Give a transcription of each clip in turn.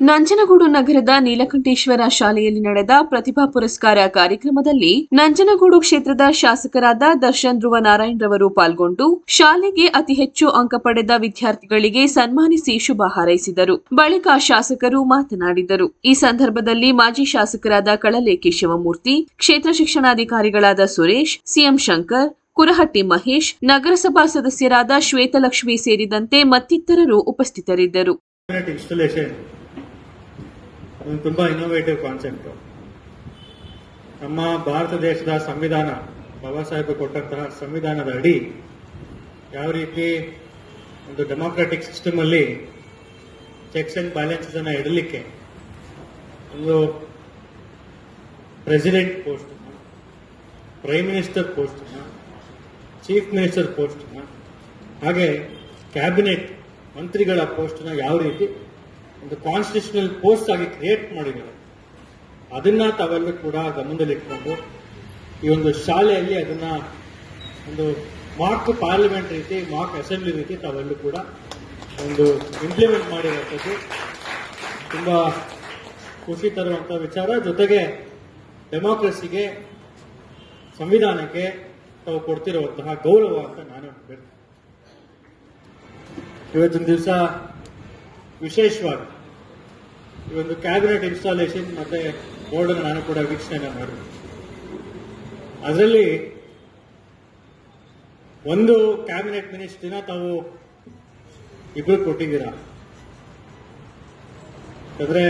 ನಂಜನಗೂಡು ನಗರದ ನೀಲಕಂಠೇಶ್ವರ ಶಾಲೆಯಲ್ಲಿ ನಡೆದ ಪ್ರತಿಭಾ ಪುರಸ್ಕಾರ ಕಾರ್ಯಕ್ರಮದಲ್ಲಿ ನಂಜನಗೂಡು ಕ್ಷೇತ್ರದ ಶಾಸಕರಾದ ದರ್ಶನ್ ಧ್ರುವ ನಾರಾಯಣ್ ರವರು ಪಾಲ್ಗೊಂಡು ಶಾಲೆಗೆ ಅತಿ ಹೆಚ್ಚು ಅಂಕ ಪಡೆದ ವಿದ್ಯಾರ್ಥಿಗಳಿಗೆ ಸನ್ಮಾನಿಸಿ ಶುಭ ಹಾರೈಸಿದರು. ಬಳಿಕ ಶಾಸಕರು ಮಾತನಾಡಿದರು. ಈ ಸಂದರ್ಭದಲ್ಲಿ ಮಾಜಿ ಶಾಸಕರಾದ ಕಳಲೇಖಿ ಶಿವಮೂರ್ತಿ ಕ್ಷೇತ್ರ ಶಿಕ್ಷಣಾಧಿಕಾರಿಗಳಾದ ಸುರೇಶ್, ಸಿಎಂ ಶಂಕರ್, ಕುರಹಟ್ಟಿ ಮಹೇಶ್, ನಗರಸಭಾ ಸದಸ್ಯರಾದ ಶ್ವೇತಲಕ್ಷ್ಮಿ ಸೇರಿದಂತೆ ಮತ್ತಿತರರು ಉಪಸ್ಥಿತರಿದ್ದರು. ಒಂದು ತುಂಬಾ ಇನ್ನೋವೇಟಿವ್ ಕಾನ್ಸೆಪ್ಟ್ ನಮ್ಮ ಭಾರತ ದೇಶದ ಸಂವಿಧಾನ, ಬಾಬಾ ಸಾಹೇಬ್ ಕೊಟ್ಟಂತಹ ಸಂವಿಧಾನದ ಅಡಿ ಯಾವ ರೀತಿ ಒಂದು ಡೆಮಾಕ್ರೆಟಿಕ್ ಸಿಸ್ಟಮ್ ಅಲ್ಲಿ ಚೆಕ್ಸ್ ಅಂಡ್ ಬ್ಯಾಲೆನ್ಸಸ್ ಅನ್ನ ಇಡಲಿಕ್ಕೆ ಒಂದು president post prime minister post chief minister post ಹಾಗೆ ಕ್ಯಾಬಿನೆಟ್ ಮಂತ್ರಿಗಳ ಪೋಸ್ಟ್ನ ಯಾವ ರೀತಿ ಒಂದು ಕಾನ್ಸ್ಟಿಟ್ಯೂಷನಲ್ ಪೋಸ್ಟ್ ಆಗಿ ಕ್ರಿಯೇಟ್ ಮಾಡಿದ್ದಾರೆ ಅದನ್ನ ತಾವೆಲ್ಲರೂ ಕೂಡ ಗಮನದಲ್ಲಿಟ್ಕೊಂಡು ಈ ಒಂದು ಶಾಲೆಯಲ್ಲಿ ಅದನ್ನ ಒಂದು ಮಾಕ್ ಪಾರ್ಲಿಮೆಂಟ್ ರೀತಿ ಮಾಕ್ ಅಸೆಂಬ್ಲಿ ರೀತಿ ತಾವೆಲ್ಲರೂ ಕೂಡ ಒಂದು ಇಂಪ್ಲಿಮೆಂಟ್ ಮಾಡಿರುವಂಥದ್ದು. ತುಂಬ ಖುಷಿ ತರುವಂಥ ವಿಚಾರ. ಜೊತೆಗೆ ಡೆಮಾಕ್ರಸಿಗೆ ಸಂವಿಧಾನಕ್ಕೆ ತಾವು ಕೊಡ್ತಿರುವಂತಹ ಗೌರವ ಅಂತ ನಾನು ಇವತ್ತಿನ ದಿವಸ ವಿಶೇಷವಾಗಿ ಈ ಒಂದು ಕ್ಯಾಬಿನೆಟ್ ಇನ್ಸ್ಟಾಲೇಷನ್ ಮತ್ತೆ ಬೋರ್ಡ್ ನಾನು ಕೂಡ ವೀಕ್ಷಣೆ ಮಾಡಿದೆ. ಅದರಲ್ಲಿ ಒಂದು ಕ್ಯಾಬಿನೆಟ್ ಮಿನಿಸ್ಟ್ರಿನ ತಾವು ಇಬ್ಬರು ಕೊಟ್ಟಿದ್ದೀರಾ. ಯಾಕಂದ್ರೆ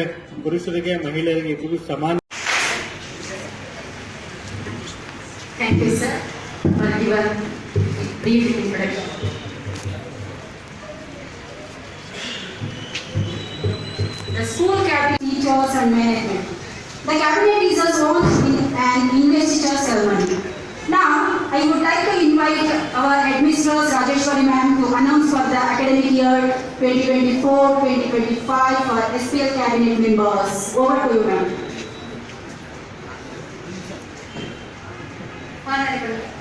ಪುರುಷರಿಗೆ ಮಹಿಳೆಯರಿಗೆ ಇಬ್ಬರು ಸಮಾನ Thank you, sir. And management. The cabinet is a sworn in an investiture ceremony. Now, I would like to invite our headmistress Rajeshwari ma'am to announce for the academic year 2024-2025 for SPL cabinet members. Over to you, ma'am. Honorable